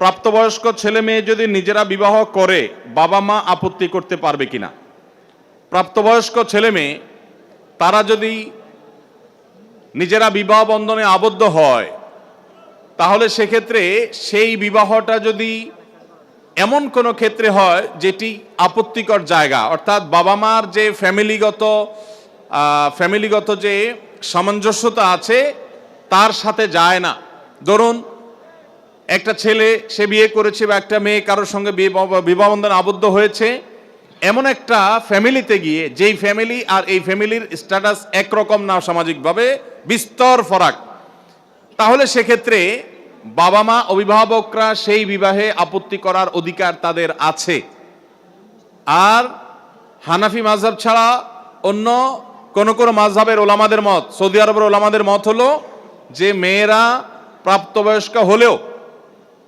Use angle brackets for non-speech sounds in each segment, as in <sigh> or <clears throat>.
প্রাপ্তবয়স্ক ছেলে মেয়ে যদি নিজেরা বিবাহ করে, বাবা মা আপত্তি করতে পারবে কিনা? প্রাপ্তবয়স্ক ছেলে মেয়ে, তারা যদি নিজেরা বিবাহ বন্ধনে আবদ্ধ হয়, তাহলে সেক্ষেত্রে সেই বিবাহটা যদি এমন কোনো ক্ষেত্রে হয়, যেটি আপত্তিকর জায়গা, অর্থাৎ বাবা মার যে ফ্যামিলিগত ফ্যামিলিগত যে সামঞ্জস্যতা আছে, তার সাথে যায় না। ধরুন একটা ছেলে, সে বিয়ে করেছে বা একটা মেয়ে কারোর সঙ্গে বিয়ে বিবাহ বন্ধনে আবদ্ধ হয়েছে। এমন একটা ফ্যামিলিতে গিয়ে, যেই ফ্যামিলি আর এই ফ্যামিলির স্ট্যাটাস একরকম না সামাজিকভাবে, বিস্তর ফরাক। তাহলে সেক্ষেত্রে বাবা মা, অভিভাবকরা সেই বিবাহে আপত্তি করার অধিকার তাদের আছে। আর হানাফি মাঝহাব ছাড়া অন্য কোন কোনো মাঝহাবের ওলামাদের মত, সৌদি আরবের ওলামাদের মত হলো যে মেয়েরা প্রাপ্তবয়স্ক হলেও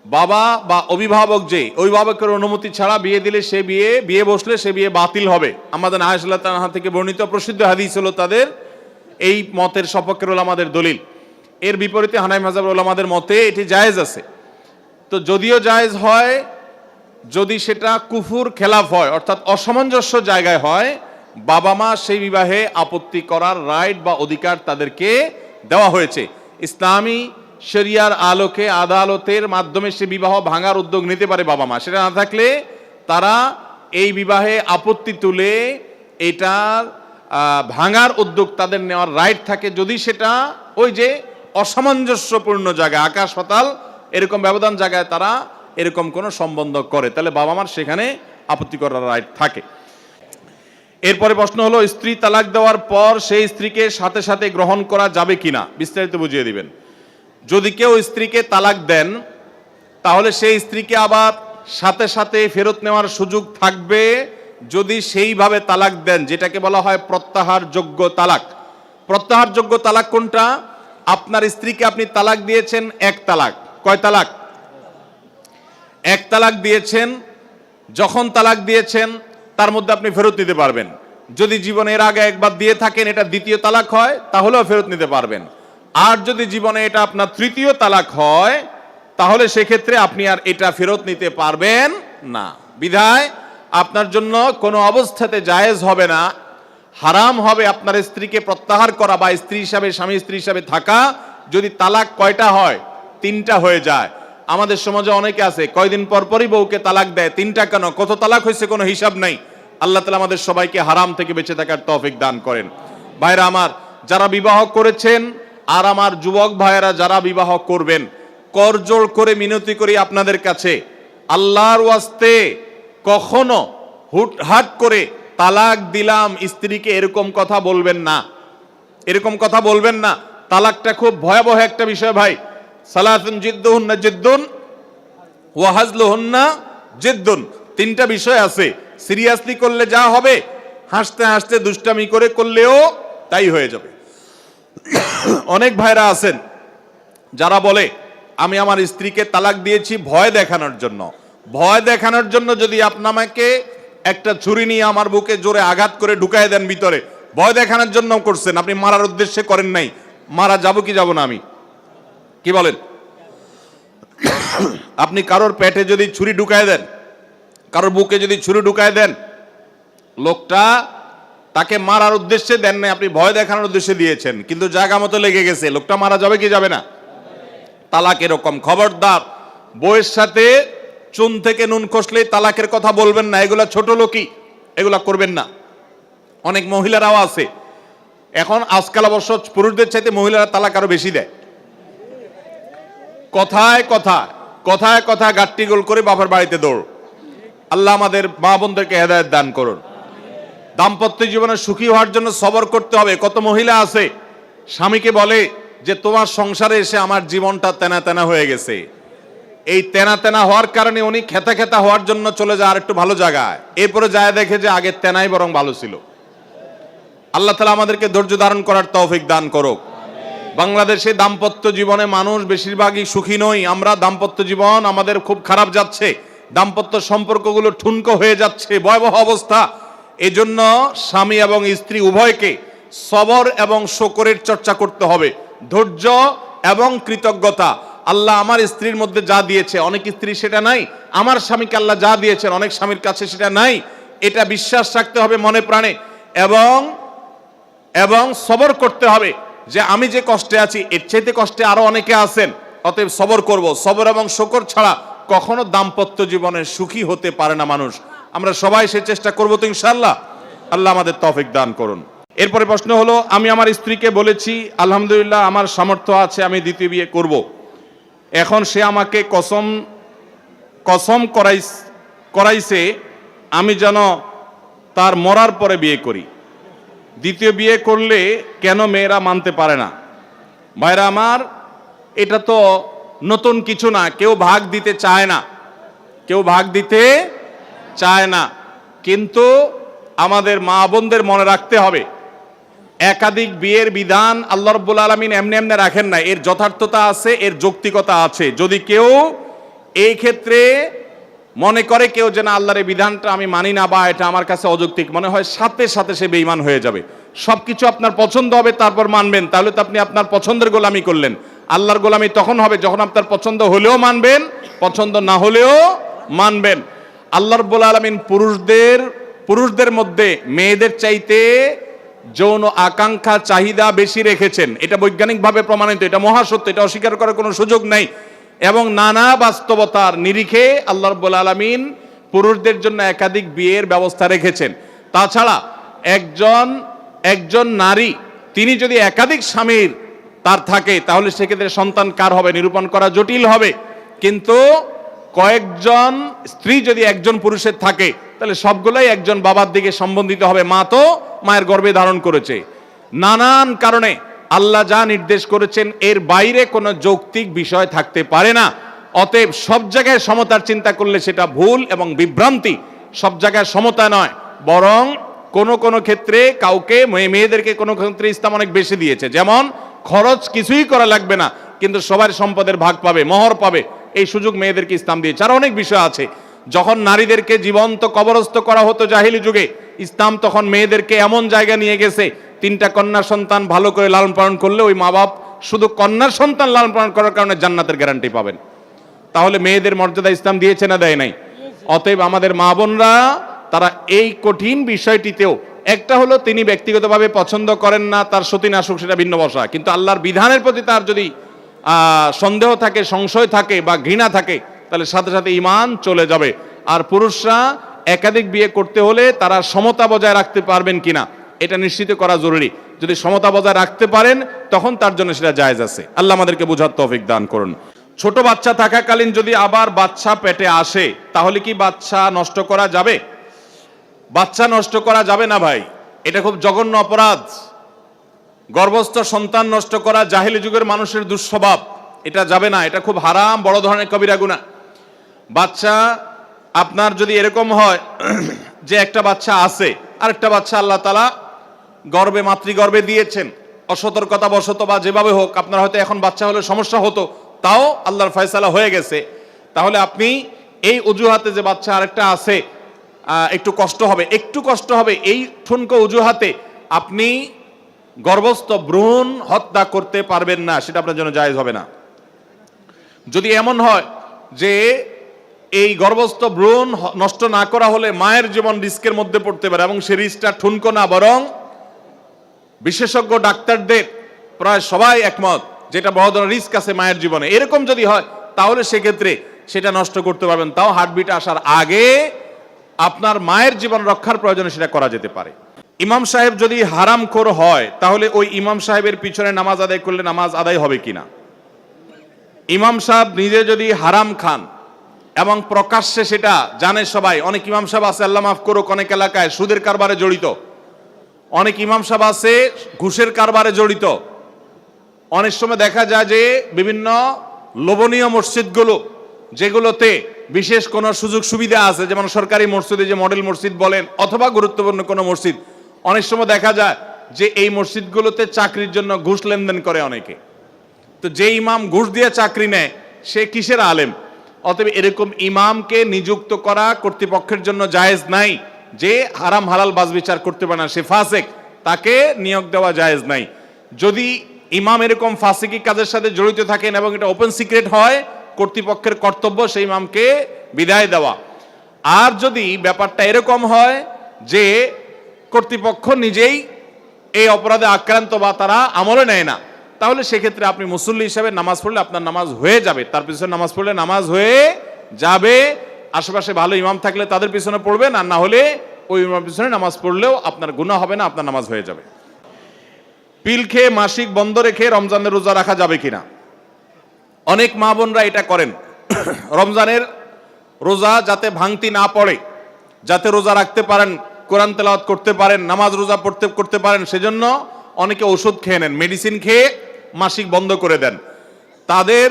বাবা বা অভিভাবক যে, অভিভাবকের অনুমতি ছাড়া বিয়ে দিলে সে বিয়ে বিয়ে বসলে সে বিয়ে বাতিল হবে। আমাদের আয়সাল্লাহ তানহা থেকে বর্ণিত প্রসিদ্ধ হাদিস হলো তাদের, এই মতের সপক্ষের ওলামাদের দলিল। এর বিপরীতে হানাই মাজাব ওলামাদের মতে এটি জায়েজ আছে। তো যদিও জায়েজ হয়, যদি সেটা কুফুর খেলাফ হয়, অর্থাৎ অসামঞ্জস্য জায়গায় হয়, বাবা মা সেই বিবাহে আপত্তি করার রাইট বা অধিকার তাদেরকে দেওয়া হয়েছে। ইসলামী শরিয়ার আলোকে, আদালতের মাধ্যমে সে বিবাহ ভাঙার উদ্যোগ নিতে পারে বাবা মা। সেটা না থাকলে তারা এই বিবাহে আপত্তি তুলে এটার ভাঙার উদ্যোগ তাদের নেওয়ার রাইট থাকে। যদি সেটা ওই যে অসামঞ্জস্যপূর্ণ জায়গায়, আকাশ পাতাল, এরকম ব্যবধান জায়গায় তারা এরকম কোনো সম্বন্ধ করে, তাহলে বাবা মার সেখানে আপত্তি করার রাইট থাকে। এরপরে প্রশ্ন হলো, স্ত্রী তালাক দেওয়ার পর সেই স্ত্রীকে সাথে সাথে গ্রহণ করা যাবে কিনা? বিস্তারিত বুঝিয়ে দিবেন। যদি কেউ স্ত্রীকে তালাক দেন, তাহলে সেই স্ত্রীকে আবার সাথে সাথে ফেরত নেওয়ার সুযোগ থাকবে যদি সেইভাবে তালাক দেন, যেটাকে বলা হয় প্রত্যাহার যোগ্য তালাক। প্রত্যাহার যোগ্য তালাক কোনটা? আপনার স্ত্রীকে আপনি তালাক দিয়েছেন, এক তালাক। কয় তালাক? এক তালাক দিয়েছেন, যখন তালাক দিয়েছেন, তার মধ্যে আপনি ফেরত নিতে পারবেন। যদি জীবনের আগে একবার দিয়ে থাকেন, এটা দ্বিতীয় তালাক হয়, তাহলেও ফেরত নিতে পারবেন। আর যদি জীবনে এটা আপনার তৃতীয় তালাক হয়, তাহলে সেক্ষেত্রে আপনি আর এটা ফেরত নিতে পারবেন না। বিধায়, আপনার জন্য কোনো অবস্থাতে জায়েজ হবে না। হারাম হবে আপনার স্ত্রীকে প্রত্যাহার করা বা স্ত্রী হিসাবে, স্বামী স্ত্রী হিসাবে থাকা। যদি তালাক কয়টা হয়? তিনটা হয়ে যায়। আমাদের সমাজে অনেকে আছে, কয়দিন পর পরই বউকে তালাক দেয়। তিনটা কেন? কত তালাক হয়েছে কোনো হিসাব নাই। আল্লাহ তালা আমাদের সবাইকে হারাম থেকে বেঁচে থাকার তফিক দান করেন। ভাইরা আমার, যারা বিবাহ করেছেন আর আমার যুবক ভাইয়েরা যারা বিবাহ করবেন, করজোড় করে মিনতি করি আপনাদের কাছে। আল্লাহর ওয়াস্তে কখনো হুটহাট করে তালাক দিলাম, স্ত্রীকে এরকম কথা বলবেন না। এরকম কথা বলবেন না। তালাকটা খুব ভয়াবহ একটা বিষয় ভাই। ওয়াহাজলুহুন্না জিদ্দুন। তিনটা বিষয় আছে। সিরিয়াসলি করলে যা হবে, হাসতে হাসতে দুষ্টামি করে করলেও তাই হয়ে যাবে। অনেক ভাইরা আছেন, যারা বলে, আমি আমার স্ত্রীকে তালাক দিয়েছি ভয় দেখানোর জন্য। ভয় দেখানোর জন্য যদি আপনাকে একটা ছুরি নিয়ে আমার বুকে জোরে আঘাত করে ঢুকাই দেন ভিতরে, ভয় দেখানোর জন্য করছেন। আপনি মারার উদ্দেশ্যে করেন নাই। মারা যাব কি যাব না আমি? কি বলেন? আপনি কারোর পেটে যদি ছুরি ঢুকায় দেন, কারোর বুকে যদি ছুরি ঢুকায় দেন, লোকটা তাকে মারার উদ্দেশ্যে দেন নাই, আপনি ভয় দেখানোর উদ্দেশ্যে দিয়েছেন। কিন্তু জায়গা মতো লেগে গেছে, লোকটা মারা যাবে কি যাবে না? তালাক এরকম। খবরদার বইয়ের সাথে চুন থেকে নুন খসলে তালাকের কথা বলবেন না, এগুলা ছোট লোকই, এগুলা করবেন না। অনেক মহিলারাও আছে। এখন আজকাল অবশ্য পুরুষদের চাইতে মহিলারা তালাক আরও বেশি দেয়। কথায় কথা কথায় কথা গাট্টি গোল করে বাবার বাড়িতে দৌড়। আল্লাহ আমাদের মা বোনদেরকে হেদায়ত দান করুন। দাম্পত্য জীবনে সুখী হওয়ার জন্য সবর করতে হবে। কত মহিলা আছে, স্বামীকে বলে যে, তোমার সংসারে এসে আমার জীবনটা তেনা তেনা হয়ে গেছে। এই তেনা তেনা হওয়ার কারণে উনি খেতা খেতা হওয়ার জন্য চলে যায় আর একটু ভালো জায়গায়। এরপরে যায় দেখে যে আগের তেনাই বরং ভালো ছিল। আল্লাহ তালা আমাদেরকে ধৈর্য ধারণ করার তৌফিক দান করুক। বাংলাদেশে দাম্পত্য জীবনে মানুষ বেশিরভাগই সুখী নই। আমরা দাম্পত্য জীবন আমাদের খুব খারাপ যাচ্ছে। দাম্পত্য সম্পর্কগুলো ঠুনকো হয়ে যাচ্ছে। ভয়াবহ অবস্থা। এজন্য স্বামী এবং স্ত্রী উভয়কে সবর এবং শকরের চর্চা করতে হবে। ধৈর্য এবং কৃতজ্ঞতা। আল্লাহ আমার স্ত্রীর মধ্যে যা দিয়েছে, অনেক স্ত্রী সেটা নাই, আমার স্বামীকে আল্লাহ যা দিয়েছেন, অনেক স্বামীর কাছে সেটা নাই, এটা বিশ্বাস রাখতে হবে মনে প্রাণে এবং এবং সবর করতে হবে যে আমি যে কষ্টে আছি, এর চাইতে কষ্টে আরও অনেকে আছেন, অতএব সবর করব। সবর এবং শকর ছাড়া কখনো দাম্পত্য জীবনে সুখী হতে পারে না মানুষ। আমরা সবাই সে চেষ্টা করব তো ইনশাল্লাহ আল্লাহ আমাদের তফিক দান করুন। এরপরে প্রশ্ন হলো, আমি আমার স্ত্রীকে বলেছি, আলহামদুলিল্লাহ, আমার সামর্থ্য আছে, আমি দ্বিতীয় বিয়ে করব। এখন সে আমাকে কসম কসম করাই করাইছে, আমি যেন তার মরার পরে বিয়ে করি। দ্বিতীয় বিয়ে করলে কেন মেয়েরা মানতে পারে না? ভাইরা আমার, এটা তো নতুন কিছু না, কেউ ভাগ দিতে চায় না। কেউ ভাগ দিতে চায় না। কিন্তু আমাদের মা বোনদের মনে রাখতে হবে, একাধিক বিয়ের বিধান আল্লাহ রব্বুল আলমিন এমনি এমনি রাখেন না এর যথার্থতা আছে, এর যৌক্তিকতা আছে। যদি কেউ এই ক্ষেত্রে মনে করে কেউ যে না, আল্লাহর এই বিধানটা আমি মানি না বা এটা আমার কাছে অযৌক্তিক, মনে হয় সাথে সাথে সে বেইমান হয়ে যাবে। সবকিছু আপনার পছন্দ হবে, তারপর মানবেন। তাহলে তো আপনি আপনার পছন্দের গোলামি করলেন। আল্লাহর গোলামি তখন হবে যখন আপনার পছন্দ হলেও মানবেন, পছন্দ না হলেও মানবেন। আল্লাহ রব্বুল আলমিন পুরুষদের পুরুষদের মধ্যে মেয়েদের চাইতে যৌন আকাঙ্ক্ষা, চাহিদা বেশি রেখেছেন। এটা বৈজ্ঞানিকভাবে প্রমাণিত, এটা মহাসত্য, এটা অস্বীকার করার কোনো সুযোগ নাই। এবং নানা বাস্তবতার নিরিখে আল্লাহ রব্বুল আলমিন পুরুষদের জন্য একাধিক বিয়ের ব্যবস্থা রেখেছেন। তাছাড়া একজন একজন নারী, তিনি যদি একাধিক স্বামীর তার থাকে, তাহলে সেক্ষেত্রে সন্তান কার হবে? নিরূপণ করা জটিল হবে। কিন্তু কয়েকজন স্ত্রী যদি একজন পুরুষের থাকে, তাহলে সবগুলোই একজন বাবার দিকে সম্বন্ধিত হবে। মা তো মায়ের গর্ভে ধারণ করেছে। নানান কারণে আল্লাহ যা নির্দেশ করেছেন, এর বাইরে কোনো যৌক্তিক বিষয় থাকতে পারে না। অতএব সব জায়গায় সমতার চিন্তা করলে সেটা ভুল এবং বিভ্রান্তি। সব জায়গায় সমতা নয়, বরং কোন কোন ক্ষেত্রে কাউকে, মেয়ে- মেয়েদেরকে কোনো ক্ষেত্রে ইসলাম অনেক বেশি দিয়েছে। যেমন খরচ কিছুই করা লাগবে না, কিন্তু সবার সম্পদের ভাগ পাবে, মহর পাবে। এই সুযোগ মেয়েদেরকে ইসলাম দিয়েছে। আর অনেক বিষয় আছে। যখন নারীদেরকে জীবন্ত কবরস্থ করা হতো জাহিলি যুগে, ইসলাম তখন মেয়েদেরকে এমন জায়গা নিয়ে গেছে, তিনটা কন্যা সন্তান ভালো করে লালন পালন করলে ওই মা বাপ শুধু কন্যার সন্তান লালন পালন করার কারণে জান্নাতের গ্যারান্টি পাবেন। তাহলে মেয়েদের মর্যাদা ইসলাম দিয়েছে না দেয় নাই? অতএব আমাদের মা বোনরা, তারা এই কঠিন বিষয়টিতেও, একটা হলো তিনি ব্যক্তিগতভাবে পছন্দ করেন না, তার সতী নাশক সেটা ভিন্ন বসা। কিন্তু আল্লাহর বিধানের প্রতি তার যদি সন্দেহ থাকে, সংশয় থাকে বা ঘৃণা থাকে, তাহলে সাথে সাথে ইমান চলে যাবে। আর পুরুষরা একাধিক বিয়ে করতে হলে তারা সমতা বজায় রাখতে পারবেন কিনা, এটা নিশ্চিত করা জরুরি। যদি সমতা বজায় রাখতে পারেন, তখন তার জন্য সেটা জায়েজ আছে। আল্লাহ আমাদেরকে বোঝার তৌফিক দান করুন। ছোট বাচ্চা থাকাকালীন যদি আবার বাচ্চা পেটে আসে, তাহলে কি বাচ্চা নষ্ট করা যাবে? বাচ্চা নষ্ট করা যাবে না ভাই? এটা খুব জঘন্য অপরাধ। গর্ভস্থ সন্তান নষ্ট করা জাহিলি যুগের মানুষের দুঃস্বভাব। এটা যাবে না, এটা খুব হারাম, বড় ধরনের কবিরা গুণা। বাচ্চা আপনার যদি এরকম হয়, <clears throat> যে একটা বাচ্চা আছে, আরেকটা বাচ্চা আল্লাহ তালা গর্বে, মাতৃগর্বে দিয়েছেন। অসতর্কতা বশত বা যেভাবে হোক, আপনার হয়তো এখন বাচ্চা হলে সমস্যা হতো, তাও আল্লাহর ফয়সালা হয়ে গেছে। তাহলে আপনি এই অজুহাতে যে বাচ্চা আরেকটা আছে একটু কষ্ট হবে, একটু কষ্ট হবে, এই ঠুনকো অজুহাতে আপনি গর্ভস্থ ভ্রূণ হত্যা করতে পারবেন না, সেটা আপনার জন্য জায়েজ হবে না। যদি এমন হয় যে এই গর্ভস্থ ভ্রূণ নষ্ট না করা হলে মায়ের জীবন রিস্কের মধ্যে পড়তে পারে এবং সে রিস্কটা ঠুনকো না, বরং বিশেষজ্ঞ ডাক্তারদের প্রায় সবাই একমত যেটা বড় ধরনের রিস্ক আছে মায়ের জীবনে। এরকম যদি হয়, তাহলে সেক্ষেত্রে সেটা নষ্ট করতে পারবেন। তাও হার্টবিট আসার আগে আপনার মায়ের জীবন রক্ষার প্রয়োজনে সেটা করা যেতে পারে। ইমাম সাহেব যদি হারাম হারামখোর হয়, তাহলে ওই ইমাম সাহেবের পিছনে নামাজ আদায় করলে নামাজ আদায় হবে কিনা? ইমাম সাহেব নিজে যদি হারাম খান, এবং প্রকাশ্যে সেটা জানে সবাই, অনেক ইমাম সাহেব আছে, আল্লাহ মাফ করুক, অনেক এলাকায় সুদের কারবারে জড়িত। অনেক ইমাম সাহেব আছে, ঘুষের কারবারে জড়িত। অনেক সময় দেখা যায় যে বিভিন্ন লোভনীয় মসজিদগুলো, যেগুলোতে বিশেষ কোনো সুযোগ সুবিধা আছে, যেমন সরকারি মসজিদে যে মডেল মসজিদ বলেন, অথবা গুরুত্বপূর্ণ কোনো মসজিদ অনেক সময় দেখা যায় যে এই মসজিদগুলোতে চাকরির জন্য ঘুষ লেনদেন করে অনেকে। তো যে ইমাম ঘুষ দিয়ে চাকরি নেয়, সে কিসের আলেম? অতএব এরকম ইমামকে নিযুক্ত করা কর্তৃপক্ষের জন্য জায়েজ নাই। যে হারাম হালাল বাজ বিচার করতে পারে না, সে ফাসেক, তাকে নিয়োগ দেওয়া জায়েজ নাই। যদি ইমাম এরকম ফাসিকি কাজের সাথে জড়িত থাকেন এবং এটা ওপেন সিক্রেট হয়, কর্তৃপক্ষের কর্তব্য সেই ইমামকে বিদায় দেওয়া। আর যদি ব্যাপারটা এরকম হয় যে কর্তৃপক্ষ নিজেই এই অপরাধে আক্রান্ত বা তারা আমলে নেয় না। তাহলে সেক্ষেত্রে আপনি মুসল্লি হিসাবে নামাজ পড়লে আপনার নামাজ হয়ে যাবে। তার পিছনে নামাজ পড়লে নামাজ হয়ে যাবে। আশেপাশে ভালো ইমাম থাকলে তাদের পিছনে পড়বেন আর না হলে ওই ইমামের পিছনে নামাজ পড়লেও আপনার গুনাহ হবে না, আপনার নামাজ হয়ে যাবে। পিল খেয়ে মাসিক বন্ধ রেখে রমজানের রোজা রাখা যাবে কিনা? অনেক মা বোনরা এটা করেন। রমজানের রোজা যাতে ভাঙতি না পড়ে, যাতে রোজা রাখতে পারেন কোরআন তেলাওয়াত করতে পারেন, নামাজ রোজা পড়তে, করতে পারেন, সেজন্য অনেকে ওষুধ খেয়ে নেন মেডিসিন খেয়ে মাসিক বন্ধ করে দেন। তাদের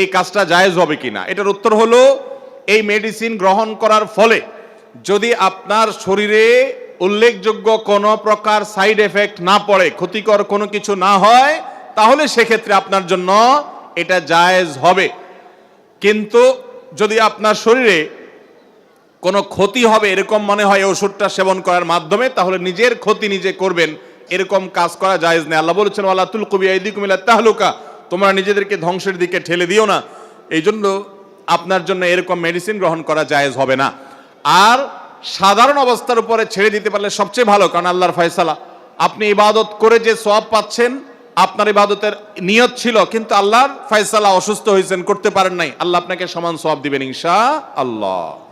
এই কাজটা জায়েজ হবে কিনা? এটার উত্তর হলো, এই মেডিসিন গ্রহণ করার ফলে যদি আপনার শরীরে উল্লেখযোগ্য কোনো প্রকার সাইড এফেক্ট না পড়ে, ক্ষতিকর কোনো কিছু না হয়, তাহলে সেক্ষেত্রে আপনার জন্য এটা জায়েজ হবে। কিন্তু যদি আপনার শরীরে কোনো ক্ষতি হবে এরকম মনে হয় ওষুধটা সেবন করার মাধ্যমে, তাহলে নিজের ক্ষতি নিজে করবেন। এরকম কাজ করা জায়েজ নেই। আল্লাহ বলেছেন আল্লাহ তুল কবি কুমিল্লা তাহলুকা। তোমরা নিজেদেরকে ধ্বংসের দিকে ঠেলে দিও না। এই জন্য আপনার জন্য এরকম মেডিসিন গ্রহণ করা জায়েজ হবে না। আর সাধারণ অবস্থার উপরে ছেড়ে দিতে পারলে সবচেয়ে ভালো, কারণ আল্লাহর ফয়সালা। আপনি ইবাদত করে যে সব পাচ্ছেন, আপনার ইবাদতের নিয়ত ছিল, কিন্তু আল্লাহর ফয়সালা অসুস্থ হয়েছেন, করতে পারেন নাই। আল্লাহ আপনাকে সমান সব দিবেন ইনশা আল্লাহ